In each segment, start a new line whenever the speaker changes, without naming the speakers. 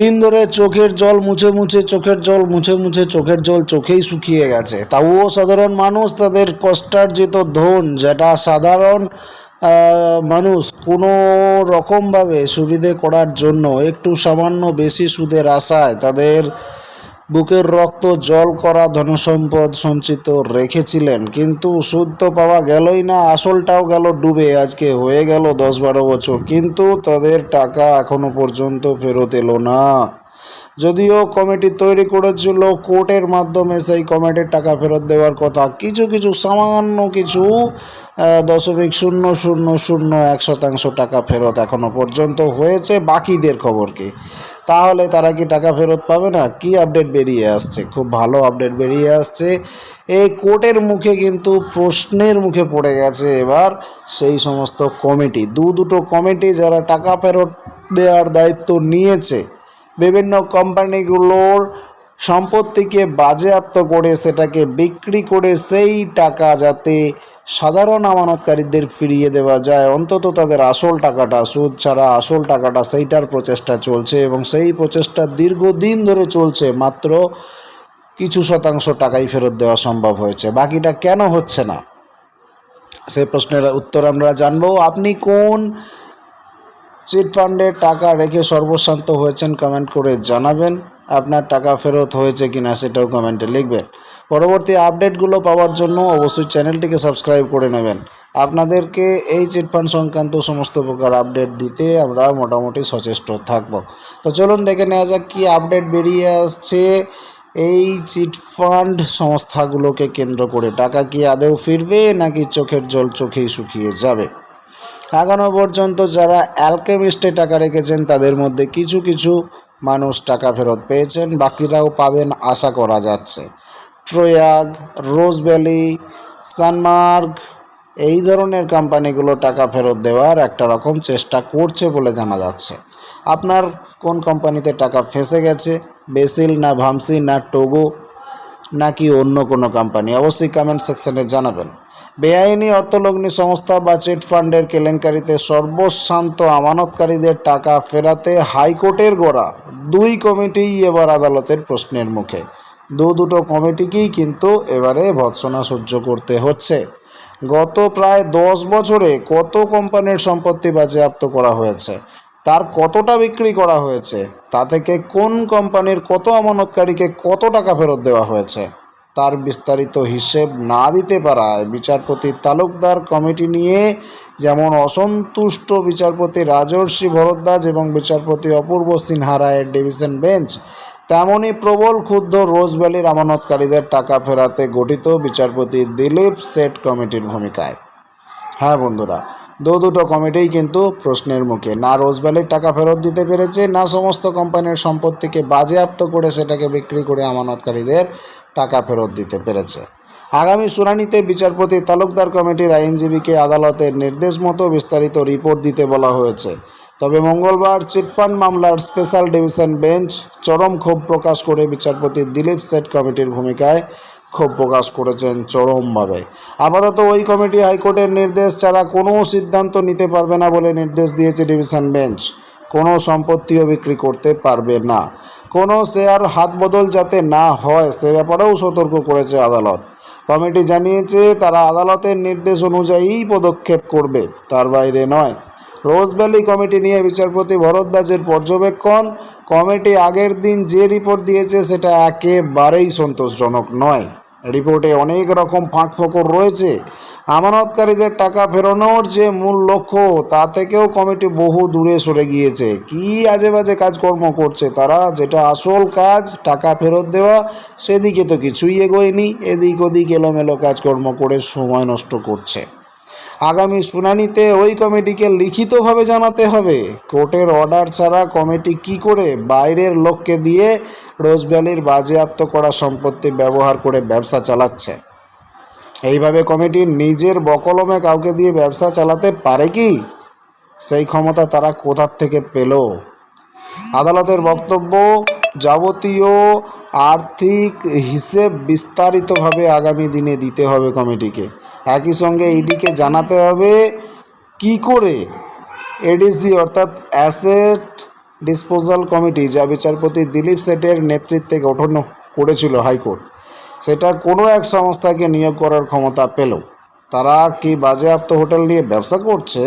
দিন ধরে চোখের জল মুছে মুছে, চোখের জল মুছে মুছে, চোখের জল চোখেই শুকিয়ে গেছে। তাও সাধারণ মানুষ তাদের কষ্টার্জিত ধন, যেটা সাধারণ মানুষ কোনো রকমভাবে সুবিধে করার জন্য একটু সামান্য বেশি সুদের আশায় তাদের বুকের রক্ত জল করা ধনসম্পদ সঞ্চিত রেখেছিলেন, কিন্তু সুদ তো পাওয়া গেলই না, আসলটাও গেল ডুবে, আজকে হয়ে গেল দশ বারো বছর, কিন্তু তাদের টাকা এখনও পর্যন্ত ফেরত এলো না। যদিও কমিটি তৈরি করেছিল, কোর্টের মাধ্যমে সেই কমিটির টাকা ফেরত দেওয়ার কথা, কিছু কিছু সামান্য কিছু দশমিক শূন্য শূন্য শূন্য এক শতাংশ টাকা ফেরত এখনও পর্যন্ত হয়েছে, বাকিদের খবর কি তাহলে তারা কি টাকা ফেরত পাবে না? কি আপডেট বেরিয়ে আসছে? খুব ভালো আপডেট বেরিয়ে আসছে। এই কোর্টের মুখে কিন্তু প্রশ্নের মুখে পড়ে গেছে এবার সেই সমস্ত কমিটি। দু দুটো কমিটি যারা টাকা ফেরত দেওয়ার দায়িত্ব নিয়েছে, বিভিন্ন কোম্পানিগুলোর সম্পত্তিকে বাজেয়াপ্ত করে সেটাকে বিক্রি করে সেই টাকা যাতে সাধারণ আমানতকারীদের ফিরিয়ে দেওয়া যায়। অন্তত তাদের আসল টাকাটা, সুদ ছাড়া আসল টাকাটা সেইটার প্রচেষ্টা চলছে এবং সেই প্রচেষ্টা দীর্ঘদিন ধরে চলছে। মাত্র কিছু শতাংশ টাকাই ফেরত দেওয়া সম্ভব হয়েছে। বাকিটা কেন হচ্ছে না? সেই প্রশ্নের উত্তর আমরা জানব। আপনি কোন চিট ফান্ডে টাকা রেখে সর্বশান্ত হয়েছেন কমেন্ট করে জানাবেন। আপনার টাকা ফেরত হয়েছে কিনা সেটাও কমেন্টে লিখবেন। পরবর্তী আপডেটগুলো পাওয়ার জন্য অবশ্যই চ্যানেলটিকে সাবস্ক্রাইব করে নেবেন। আপনাদেরকে এই চিটফান্ড সংক্রান্ত সমস্ত প্রকার আপডেট দিতে আমরা মোটামুটি সচেষ্ট থাকব। তো চলুন দেখে নেওয়া যাক কী আপডেট বেরিয়ে আসছে। এই চিটফান্ড সংস্থাগুলোকে কেন্দ্র করে টাকা কি আদেও ফিরবে নাকি চোখের জল চোখেই শুকিয়ে যাবে? এখনও পর্যন্ত যারা অ্যালকেমিস্টে টাকা রেখেছেন, তাদের মধ্যে কিছু কিছু মানুষ টাকা ফেরত পেয়েছেন, বাকিরাও পাবেন আশা করা যাচ্ছে। ট্রয়াগ রোজভ্যালি সানমার্গ, এই ধরনের কোম্পানিগুলো টাকা ফেরত দেওয়ার একটা রকম চেষ্টা করছে বলে জানা যাচ্ছে। আপনার কোন কোম্পানিতে টাকা ফেসে গেছে? বেসিল না ভামসি না টোগো নাকি অন্য কোনো কোম্পানি? অবশ্যই কমেন্ট সেকশনে জানাবেন। বেআইনি অর্থলগ্নি সংস্থা বা চিট ফান্ডের কেলেঙ্কারিতে সর্বশান্ত আমানতকারীদের টাকা ফেরাতে হাইকোর্টের গোড়া। দুই কমিটিই এবার আদালতের প্রশ্নের মুখে। দু দুটো কমিটিকেই কিন্তু এবারে ভৎসনা সহ্য করতে হচ্ছে। গত প্রায় দশ বছরে কত কোম্পানির সম্পত্তি বাজেয়াপ্ত করা হয়েছে? তার কতটা বিক্রি করা হয়েছে? তা থেকে কোন কোম্পানির কত আমানতকারীকে কত টাকা ফেরত দেওয়া হয়েছে? তার বিস্তারিত হিসেব না দিতে পারায় বিচারপতি তালুকদার কমিটি নিয়ে যেমন অসন্তুষ্ট বিচারপতি রাজর্ষি ভরদ্বাজ এবং বিচারপতি অপূর্ব সিনহা রায়ের ডিভিশন বেঞ্চ তেমনই প্রবল ক্ষুব্ধ রোজভ্যালির আমানতকারীদের টাকা ফেরাতে গঠিত বিচারপতি দিলীপ সেট কমিটির ভূমিকায়। হ্যাঁ বন্ধুরা, দু দুটো কমিটিই কিন্তু প্রশ্নের মুখে। না রোজভ্যালির টাকা ফেরত দিতে পেরেছে, না সমস্ত কোম্পানির সম্পত্তিকে বাজেয়াপ্ত করে সেটাকে বিক্রি করে আমানতকারীদের টাকা ফেরত দিতে পেরেছে। আগামী শুনানিতে বিচারপতি তালুকদার কমিটির আইনজীবীকে আদালতের নির্দেশ মতো বিস্তারিত রিপোর্ট দিতে বলা হয়েছে। তবে মঙ্গলবার চিটফান্ড মামলার স্পেশাল ডিভিশন বেঞ্চ চরম ক্ষোভ প্রকাশ করে বিচারপতি দিলীপ সেট কমিটির ভূমিকায় ক্ষোভ প্রকাশ করেছেন চরমভাবে। আপাতত ওই কমিটি হাইকোর্টের নির্দেশ ছাড়া কোনো সিদ্ধান্ত নিতে পারবে না বলে নির্দেশ দিয়েছে ডিভিশন বেঞ্চ। কোনো সম্পত্তিও বিক্রি করতে পারবে না। কোনো শেয়ার হাত বদল যাতে না হয় সে ব্যাপারেও সতর্ক করেছে আদালত। কমিটি জানিয়েছে, তারা আদালতের নির্দেশ অনুযায়ী পদক্ষেপ করবে, তার বাইরে নয়। রোজভ্যালি কমিটি নিয়ে বিচারপতি ভরদ্বাজের পর্যবেক্ষণ। কমিটি আগের দিন যে রিপোর্ট দিয়েছে সেটা একেবারেই সন্তোষজনক নয়। রিপোর্টে অনেক রকম ফাঁক ফোকর রয়েছে। আমানতকারীদের টাকা ফেরানোর যে মূল লক্ষ্য, তা থেকেও কমিটি বহু দূরে সরে গিয়েছে। কি আজে বাজে কাজকর্ম করছে তারা? যেটা আসল কাজ, টাকা ফেরত দেওয়া, সেদিকে তো কিছুই এগোয়নি। এদিক ওদিক এলোমেলো কাজকর্ম করে সময় নষ্ট করছে। আগামী শুনানিতে ওই কমিটিকে লিখিতভাবে জানাতে হবে। কোর্টের অর্ডার ছাড়া কমিটি কি করে বাইরের লোককে দিয়ে রোজভ্যালির বাজেয়াপ্ত করা সম্পত্তি ব্যবহার করে ব্যবসা চালাচ্ছে? এইভাবে কমিটি নিজের বকলমে কাউকে দিয়ে ব্যবসা চালাতে পারে কি? সেই ক্ষমতা তারা কোথার থেকে পেল? আদালতের বক্তব্য, যাবতীয় আর্থিক হিসেব বিস্তারিতভাবে আগামী দিনে দিতে হবে কমিটিকে। একই সঙ্গে ইডিকে জানাতে হবে কি করে এডিসি অর্থাৎ অ্যাসেট ডিসপোজাল কমিটি, যা বিচারপতি দিলীপ সেটের নেতৃত্বে গঠন করেছিল হাইকোর্ট, সেটা কোনো এক সংস্থাকে নিয়োগ করার ক্ষমতা পেল। তারা কি বাজেয়াপ্ত হোটেল নিয়ে ব্যবসা করছে?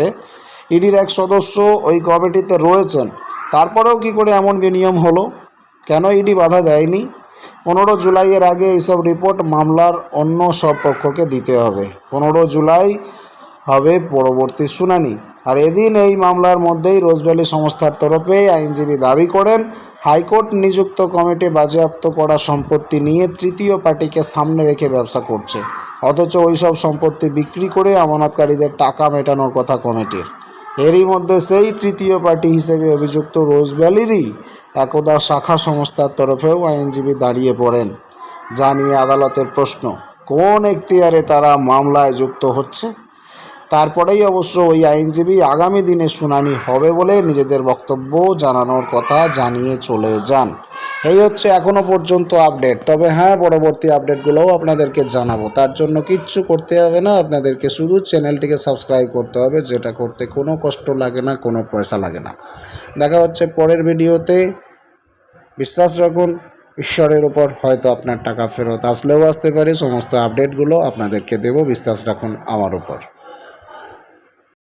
ইডির এক সদস্য ওই কমিটিতে রয়েছেন, তারপরেও কি করে এমন বিনিয়ম হলো? কেন ইডি বাধা দেয়নি? পনেরো জুলাইয়ের আগে এইসব রিপোর্ট মামলার অন্য সব পক্ষকে দিতে হবে। পনেরো জুলাই হবে পরবর্তী শুনানি। আর এদিন এই মামলার মধ্যেই রোজভ্যালি সংস্থার তরফে আইনজীবী দাবি করেন, হাইকোর্ট নিযুক্ত কমিটি বাজেয়াপ্ত করা সম্পত্তি নিয়ে তৃতীয় পার্টিকে সামনে রেখে ব্যবসা করছে। অথচ ওইসব সম্পত্তি বিক্রি করে আমানতকারীদের টাকা মেটানোর কথা কমিটির। এরই মধ্যে সেই তৃতীয় পার্টি হিসেবে অভিযুক্ত রোজভ্যালিরই একদা শাখা সংস্থার তরফেও আইনজীবী দাঁড়িয়ে পড়েন। যা নিয়ে আদালতের প্রশ্ন, কোন এখতিয়ারে তারা মামলায় যুক্ত হচ্ছে? তারপরেই অবশ্য ওই আইনজীবী আগামী দিনে শুনানি হবে বলে নিজেদের বক্তব্য জানানোর কথা জানিয়ে চলে যান। এই হচ্ছে এখনও পর্যন্ত আপডেট। তবে হ্যাঁ পরবর্তী আপডেটগুলোও আপনাদেরকে জানাব। তার জন্য কিচ্ছু করতে হবে না। আপনাদেরকে শুধু চ্যানেলটিকে সাবস্ক্রাইব করতে হবে, যেটা করতে কোনো কষ্ট লাগে না, কোনো পয়সা লাগে না। দেখা হচ্ছে পরের ভিডিওতে। বিশ্বাস রাখুন, ঈশ্বরের উপর হয়তো আপনার টাকা ফেরত আসলেও আসতে পারে। সমস্ত আপডেটগুলো আপনাদেরকে দেব। বিশ্বাস রাখুন আমার উপর।